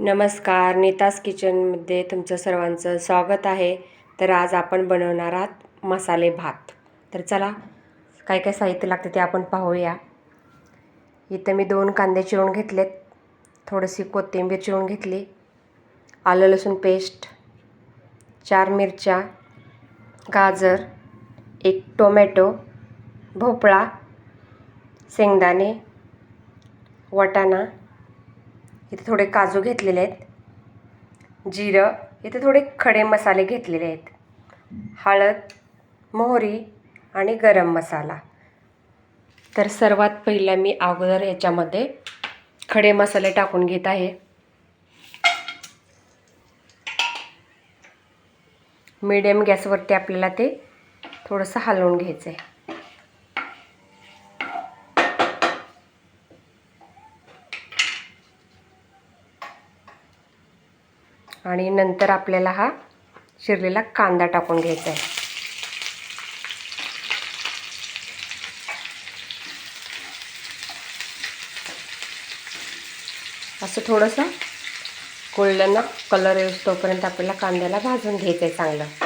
नमस्कार नीतास किचनमध्ये तुमचं सर्वांचं स्वागत आहे. तर आज आपण बनवणार आहात मसाले भात. तर चला काय काय साहित्य लागतं ते आपण पाहूया. इथं मी दोन कांदे चिरून घेतलेत. थोडीशी कोथिंबीर चिरून घेतली. आलं लसूण पेस्ट. चार मिरच्या. गाजर. एक टोमॅटो. भोपळा. शेंगदाणे. वाटाणा. इथे थोडे काजू घेतलेले आहेत. जिरं इथे थोडे खडे मसाले घेतलेले आहेत. हळद मोहरी आणि गरम मसाला. तर सर्वात पहिलं मी अगोदर ह्याच्यामध्ये खडे मसाले टाकून घेत आहे. मीडियम गॅसवरती आपल्याला ते थोडंसं हलवून घ्यायचं आहे आणि नंतर आपल्याला हा शिरलेला कांदा टाकून घ्यायचा आहे. असं थोडंसं गोल्डन कलर येऊस तोपर्यंत आपल्याला कांद्याला भाजून घ्यायचं आहे चांगलं.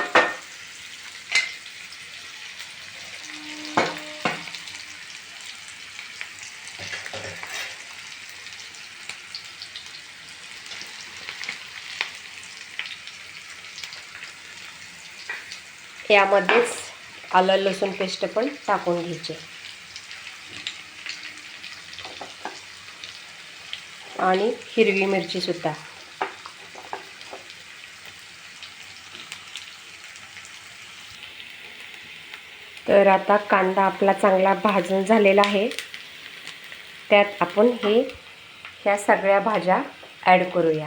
यामध्येच आलं लसूण पेस्ट पण टाकून घ्यायचे. आणि हिरवी मिरची सुद्धा. तर आता कांदा आपला चांगला भाजून झालेला आहे. त्यात आपण हे ह्या सगळ्या भाज्या ॲड करूया.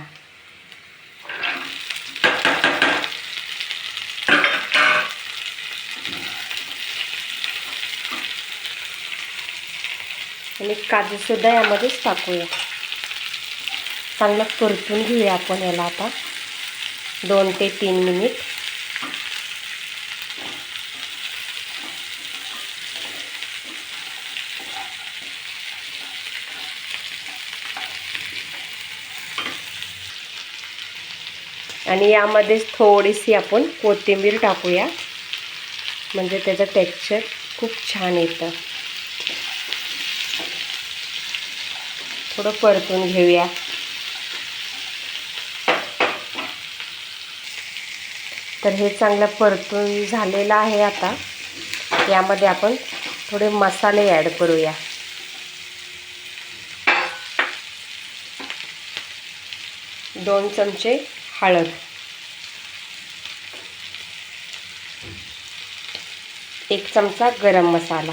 आणि काजूसुद्धा यामध्येच टाकूया. चांगलं परतून घेऊया आपण याला आता. दोन ते तीन मिनिट. आणि यामध्येच थोडीशी आपण कोथिंबीर टाकूया. म्हणजे त्याचं टेक्स्चर खूप छान येतं. थोडं परतून घेऊया. तर हे चांगलं परतून झालेलं आहे आता. यामध्ये आपण थोडे मसाले ॲड करूया. दोन चमचे हळद. एक चमचा गरम मसाला.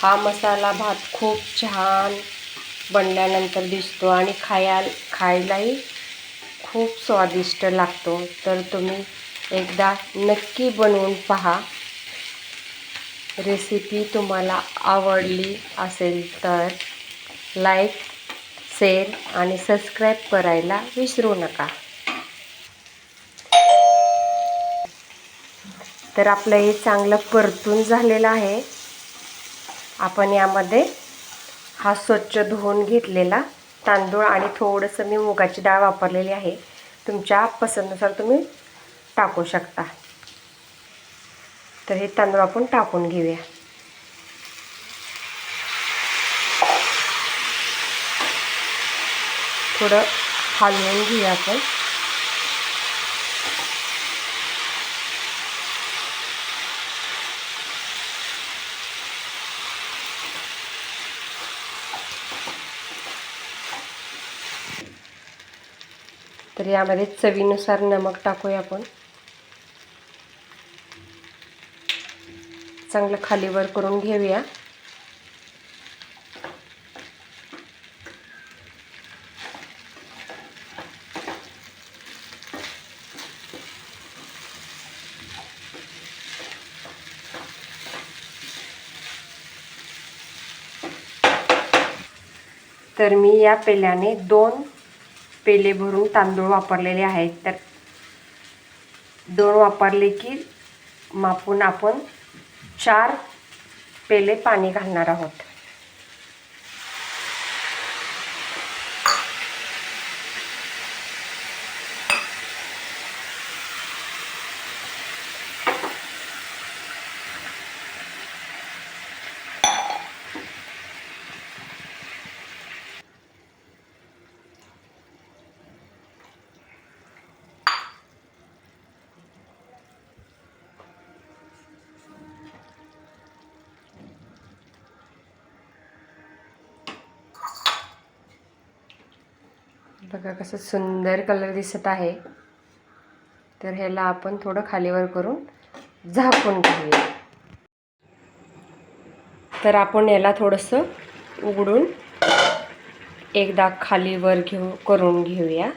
हा मसाला भात खूप छान बनल्यानंतर दिसतो आणि खाया खायलाही खूप स्वादिष्ट लागतो. तर तुम्ही एकदा नक्की बनवून पहा. रेसिपी तुम्हाला आवडली असेल तर लाईक शेअर आणि सबस्क्राईब करायला विसरू नका. तर आपलं हे चांगलं परतून झालेलं आहे. आपण यामध्ये हा स्वच्छ धुवून घेतलेला तांदूळ आणि थोडंसं मी मुगाची डाळ वापरलेली आहे. तुमच्या पसंतनुसार तुम्ही टाकू शकता. तर हे तांदूळ आपण टाकून घेऊया. थोडं हलवून घेऊया आपण. तर यामध्ये चवीनुसार नमक टाकूया आपण. चांगलं खालीवर करून घेऊया. तर मी या पेल्याने दोन पेले भरून तांदूळ वापरलेले आहेत. तर दोन वापरले की मापून आपण चार पेले पाणी घालणार आहोत. बघा कसं सुंदर कलर दिसत आहे. तर ह्याला आपण थोडं खालीवर करून झाकून घेऊया. तर आपण याला थोडंसं उघडून एकदा खालीवर घेऊ करून घेऊया.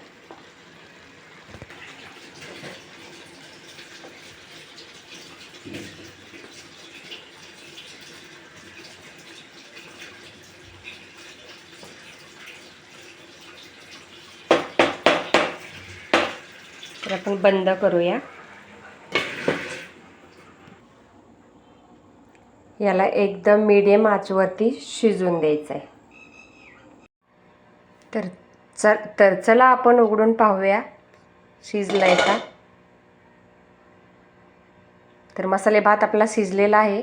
आपण बंद करूया. याला एकदम मीडियम आचवरती शिजून द्यायचं आहे तर चल तर चला आपण उघडून पाहूया. शिजलाय का? तर मसाले भात आपला शिजलेला आहे.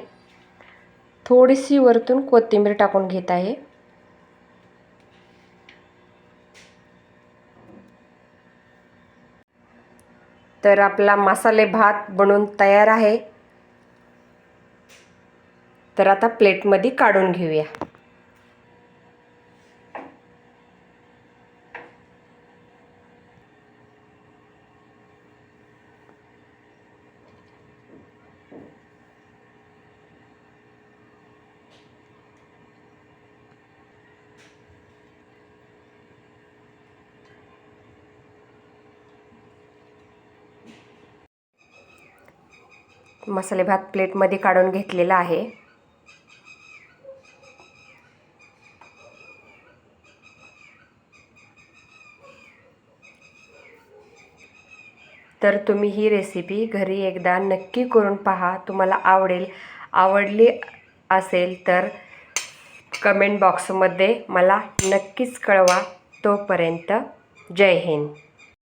थोडीशी वरतून कोथिंबीर टाकून घेत आहे. तर आपला मसाले भात बनून तयार आहे. तर आता प्लेटमध्ये काढून घेऊया. मसाले भात प्लेटमध्ये काढून घेतलेला आहे. तर तुम्ही ही रेसिपी घरी एकदा नक्की करून पहा. तुम्हाला आवडेल आवडली असेल तर कमेंट बॉक्समध्ये मला नक्कीच कळवा. तोपर्यंत जय हिंद.